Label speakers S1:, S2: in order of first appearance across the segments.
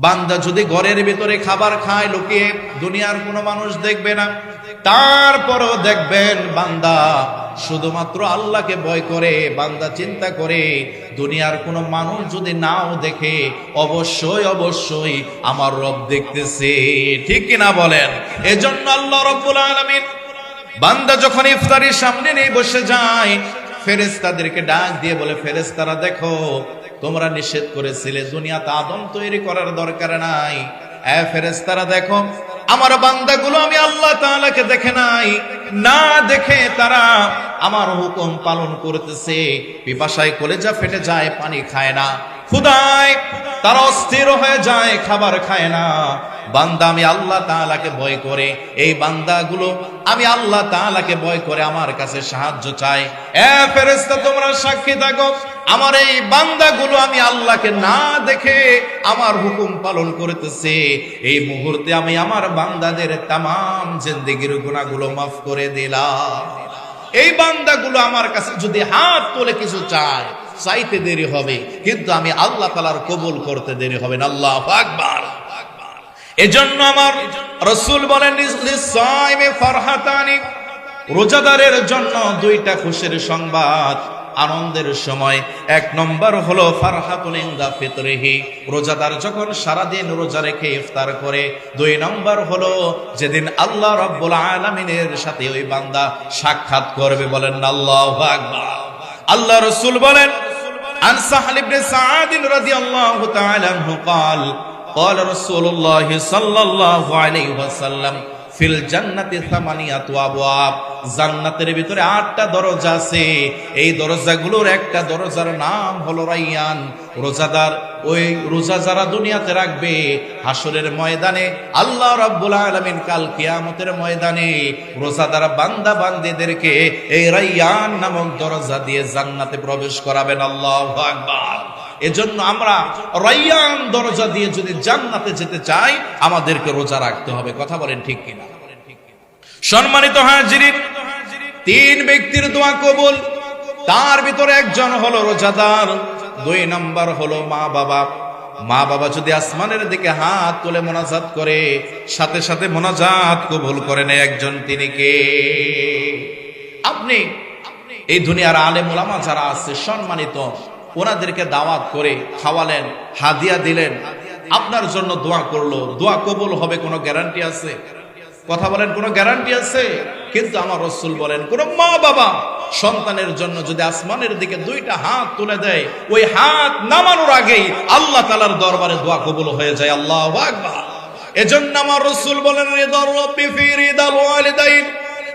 S1: বান্দা যদি ঘরের ভিতরে খাবার খায়, লোকে দুনিয়ার কোনো মানুষ দেখবে না। তারপরও দেখবেন বান্দা শুধুমাত্র আল্লাহকে ভয় করে, বান্দা চিন্তা করে, দুনিয়ার কোনো মানুষ যদি নাও দেখে, অবশ্যই অবশ্যই আমার রব দেখতেছে। ঠিক কিনা বলেন? এজন্য আল্লাহ রব্বুল আলামিন বান্দা যখন ইফতারির সামনে নিয়ে বসে যায় ফেরেস্তাদেরকে ডাক দিয়ে বলে ফেরেস্তারা দেখো তোমরা নিষেধ করেছিলে দুনিয়াতে আদম তৈরি করার দরকার নাই। দেখো, আমার বান্দাগুলো আমি আল্লাহ তাআলাকে দেখে নাই, না দেখে তারা আমার হুকুম পালন করতেছে। পিপাসায় কলেজা ফেটে যায়, পানি খায় না। ক্ষুদায় তারা অস্থির হয়ে যায়, খাবার খায় না। বান্দা, আমি আল্লাহ করে। এই বান্দাগুলো, আমি আল্লাহ করে, আমার কাছে সাহায্য চাই এ ফেরেশতা, তোমরা সাক্ষী থাকো। আমার এই বান্দাগুলো, আমি আল্লাহকে না দেখে আমার হুকুম পালন করতেছে। এই মুহূর্তে আমি আমার বান্দাদের তামাম জিন্দেগির গুনাহগুলো মাফ করে দিলাম। এই বান্দাগুলো আমার কাছে যদি হাত তোলে কিছু চায়, চাইতে দেরি হবে। কিন্তু আমি আল্লাহ তালার কবুল করতে দেরি হবে না। আল্লাহ আকবার। এজন্য আমার রসুল বলেন রোজাদারের জন্য দুইটা খুশির সংবাদ। আনন্দের সময় এক নম্বর হলো ফারহাতুল ইনদা ফিতরিহি রোজাদার যখন সারাদিন রোজা রেখে ইফতার করে দুই নম্বর হলো যেদিন আল্লাহ রাব্বুল আলামিনের সাথে ওই বান্দা সাক্ষাৎ করবে বলেন আল্লাহু আকবার আল্লাহ রাসূল বলেন عن سهل بن سعد رضي الله تعالى عنه قال قال رسول الله صلى الله عليه وسلم ফিল জান্নাতি সামানিয়াতু আবওয়াব। জান্নাতের ভিতরে আটটা দরজা আছে। এই দরজাগুলোর একটা দরজার নাম হলো রাইয়ান। রোজাদার, ওই রোজা যারা দুনিয়াতে রাখবে হাসরের ময়দানে, আল্লাহ রাব্বুল আলামিন কাল কিয়ামতের ময়দানে রোজাদার বান্দা বান্দীদেরকে এই রাইয়ান নামক দরজা দিয়ে জান্নাতে প্রবেশ করাবেন। আল্লাহু আকবার। এজন্য আমরা রাইয়ান দরজা দিয়ে যদি জান্নাতে যেতে চাই, আমাদেরকে রোজা রাখতে হবে। কথা বলেন ঠিক কিনা? সম্মানিত হাজিরিন, তিন ব্যক্তির দোয়া কবুল। তার ভিতরে একজন হলো রোজাদার, দুই নাম্বার হলো মা বাবা। মা বাবা যদি আসমানের দিকে হাত তুলে মোনাজাত করে, সাথে সাথে মোনাজাত কবুল করে নেয় একজন, তিনি কে? আপনি। এই দুনিয়ার আলেম ওলামা যারা আছে, সম্মানিত ওনাদেরকে দাওয়াত করে খাওয়ালেন, হাদিয়া দিলেন। আপনার জন্য দোয়া করল। দোয়া কবুল হবে, কোনো গ্যারান্টি আছে? কথা বলেন, কোনো গ্যারান্টি আছে? কিন্তু আমার রসুল বলেন, কোন মা বাবা সন্তানের জন্য যদি আসমানের দিকে দুইটা হাত তুলে দেয়, ওই হাত নামানোর আগেই আল্লাহ তালার দরবারে দোয়া কবুল হয়ে যায়। আল্লাহ এজন্য আমার রসুল বলেন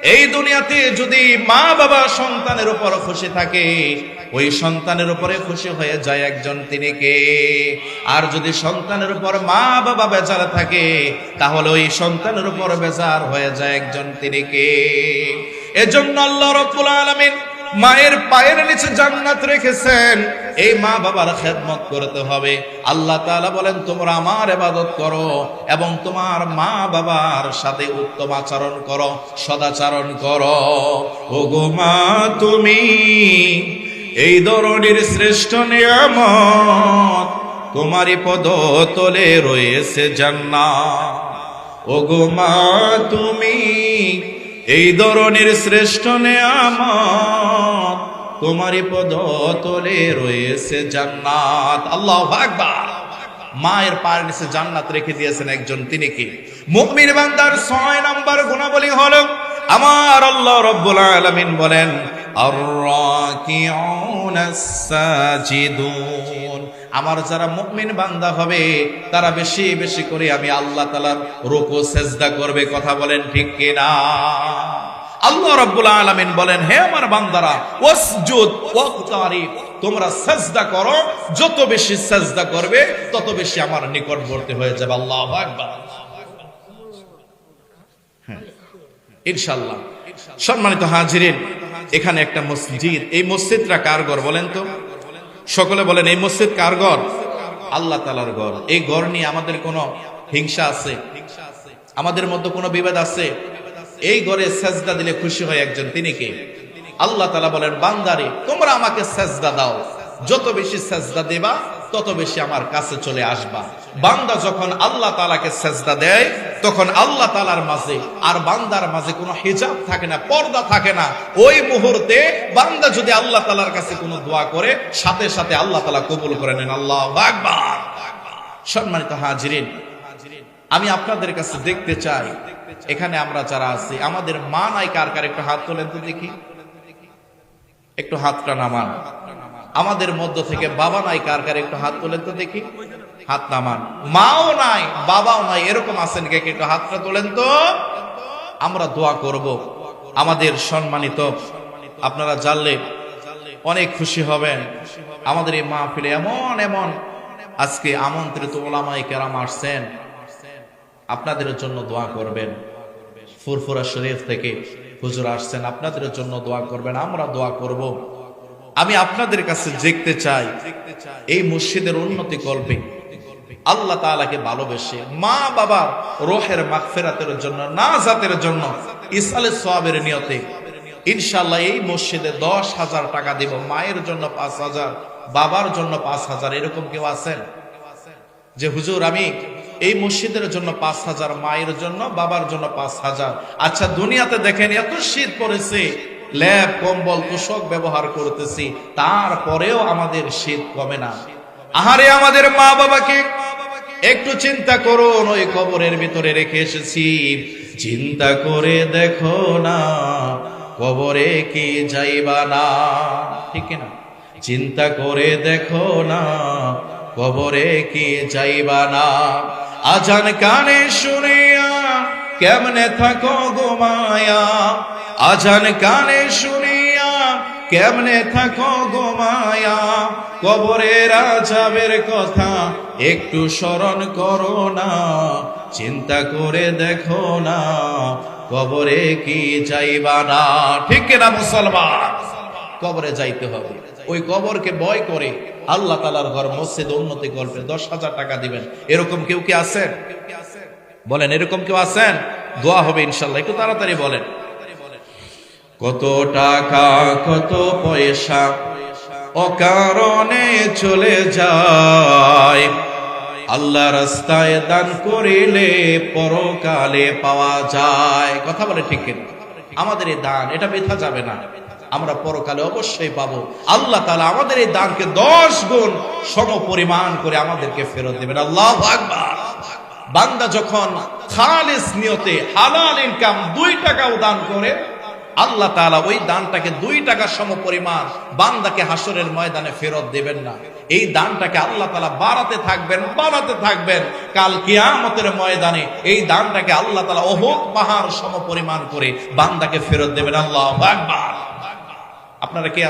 S1: এই দুনিয়াতে যদি মা বাবা সন্তানের উপর খুশি থাকে ওই সন্তানের উপরে খুশি হয়ে যায় একজন তিনি কে? আর যদি সন্তানের উপর মা বাবা বেজার থাকে, তাহলে ওই সন্তানের উপর বেজার হয়ে যায় একজন তিনি কে? এজন্য আল্লাহ রব্বুল আলামিন মায়ের পায়ের নিচে জান্নাত রেখেছেন। এই মা বাবার খেদমত করতে হবে। আল্লাহ তাআলা বলেন, তোমরা আমার ইবাদত করো এবং তোমার মা বাবার সাথে উত্তম আচরণ করো, সদাচরণ করো। ও গো মা, তুমি এই ধরনের শ্রেষ্ঠ নিয়ামত তোমারই পদ তলে রয়েছে জান্নাত। ও গো মা, তুমি এই ধরনের শ্রেষ্ঠ নেয়ামত তোমারই পদ তলে রয়েছে জান্নাত। আল্লাহ আকবার। মায়ের পায়ের নিচে জান্নাত রেখে দিয়েছেন একজন, তিনি কি? মুকমির বান্দার ছয় নম্বর গুণাবলী হলো, আমার আল্লাহ রব্বুল আলামিন বলেন আমার যারা মুকমিন বান্দা হবে তারা বেশি বেশি করে আমি আল্লাহ তাআলার রুকু সেজদা করবে কথা বলেন ঠিক কিনা? আল্লাহ রাব্বুল আলামিন বলেন হে আমার বান্দারা ওয়াসজুদ তোমরা সেজদা করো যত বেশি সেজদা করবে তত বেশি আমার নিকটবর্তী হয়ে যাবে। আল্লাহু আকবার। হ্যাঁ, ইনশাআল্লাহ। সম্মানিত হাজিরিন এখানে একটা মসজিদ। এই মসজিদটা কার ঘর বলেন তো? সকলে বলেন, এই মসজিদ কার ঘর? আল্লাহ তালার ঘর। এই ঘর নিয়ে আমাদের কোনো হিংসা আছে? আমাদের মধ্যে কোনো বিবাদ আছে? এই ঘরে সেজদা দিলে খুশি হয় একজন। তিনি কে? আল্লাহ তালা বলেন, বান্দারে, তোমরা আমাকে সেজদা দাও। যত বেশি সেজদা দেবা তত বেশি আমার কাছে চলে আসবা। বান্দা যখন আল্লাহ তালাকে সেজদা দেয়, তখন আল্লাহ তালার মাঝে আর বান্দার মাঝে কোনো হিজাব থাকে না, পর্দা থাকে না। ওই মুহূর্তে বান্দা যদি আল্লাহ তালার কাছে কোনো দোয়া করে, সাথে সাথে আল্লাহ তালা কবুল করে নেন। আল্লাহ আকবার। সম্মানিত হাজিরিন, আমি আপনাদের কাছে দেখতে চাই, এখানে আমরা যারা আছি, আমাদের মা নাই কার কার? একটু হাত তোলেন তো দেখি। একটু হাতটা নামান আমাদের মধ্য থেকে বাবা নাই, কার কার একটু হাত তোলেন তো দেখি। হাত নামান মাও নাই, বাবাও নাই, এরকম আছেন কে? একটু হাতটা তোলেন তো। আমরা দোয়া করব। আমাদের সম্মানিত, আপনারা জানলে অনেক খুশি হবেন। আমাদের এই মাহফিলে এমন এমন। আজকে আমন্ত্রিত ওলামাই কেরাম আসছেন। আপনাদের জন্য দোয়া করবেন। ফুরফুরা শরীফ থেকে হুজুর আসছেন, আপনাদের জন্য দোয়া করবেন। আমরা দোয়া করব। আমি আপনাদের কাছে দেখতে চাই, এই মসজিদের উন্নতি কল্পে আল্লাহ তাআলাকে ভালোবেসে মা বাবার রোহের মাগফিরাতের জন্য, না জাতের জন্য, ইসালে সোয়াবের নিয়তে ইনশাল্লাহ এই মসজিদে দশ হাজার টাকা দিব। মায়ের জন্য পাঁচ হাজার, বাবার জন্য পাঁচ হাজার, এরকম কেউ আছেন? যে হুজুর, আমি এই মসজিদের জন্য পাঁচ হাজার, মায়ের জন্য, বাবার জন্য পাঁচ হাজার। আচ্ছা দুনিয়াতে দেখেন এত শীত পড়েছে। ল্যাব, কম্বল, তোষক ব্যবহার করতেছি, তারপরেও আমাদের শীত কমে না। আহারে আমাদের মা বাবাকে একটু চিন্তা করুন, ওই কবরের ভিতরে রেখে এসেছি। চিন্তা করে দেখো না, কবরে কি যাইবা না। ঠিক না চিন্তা করে দেখো না, কবরে কি যাইবা না। আজান কানে শুনিয়া, কেমনে থাকো গোমায়া আজান কানে শুনিয়া, কেমনে থাকো গোমায়া কবরের আজাবের কথা একটু স্মরণ করো না, চিন্তা করে দেখো না, কবরে কি যাইবা না? ঠিক না মুসলমান? কবরে যাইতে হবে। ওই কবরকে ভয় করে আল্লাহ তালার ঘর, মসজিদ, উন্নতি করবে দশ হাজার টাকা দিবেন। এরকম কেউ কি আছেন? বলেন, এরকম কেউ আছেন? দোয়া হবে ইনশাল্লাহ। একটু তাড়াতাড়ি বলেন। কত টাকা, কত পয়সা, অকারণে চলে যায়। আল্লাহ রাস্তায় দান করিলে পরকালে পাওয়া যায়। কথা বলে ঠিক আমাদের এই দান, এটা বৃথা যাবে না। আমরা পরকালে অবশ্যই পাবো। আল্লাহ তালা আমাদের এই দানকে দশ গুণ সম পরিমাণ করে আমাদেরকে ফেরত দেবেন। আল্লাহ আকবার। বান্দা যখন খালিস নিয়তে হালাল ইনকাম দুই টাকাও দান করে আল্লাহ তালা ওই দানটাকে দুই টাকার সম পরিমাণ বান্দাকে হাসরের ময়দানে ফেরত দেবেন না। এই দানটাকে আল্লাহ তালা বাড়াতে থাকবেন বাড়াতে থাকবেন। কাল কিয়ামতের ময়দানে এই দানটাকে আল্লাহ তালা অহোক পাহাড় সম পরিমাণ করে বান্দাকে ফেরত দেবেন। আল্লাহ আপনারা কে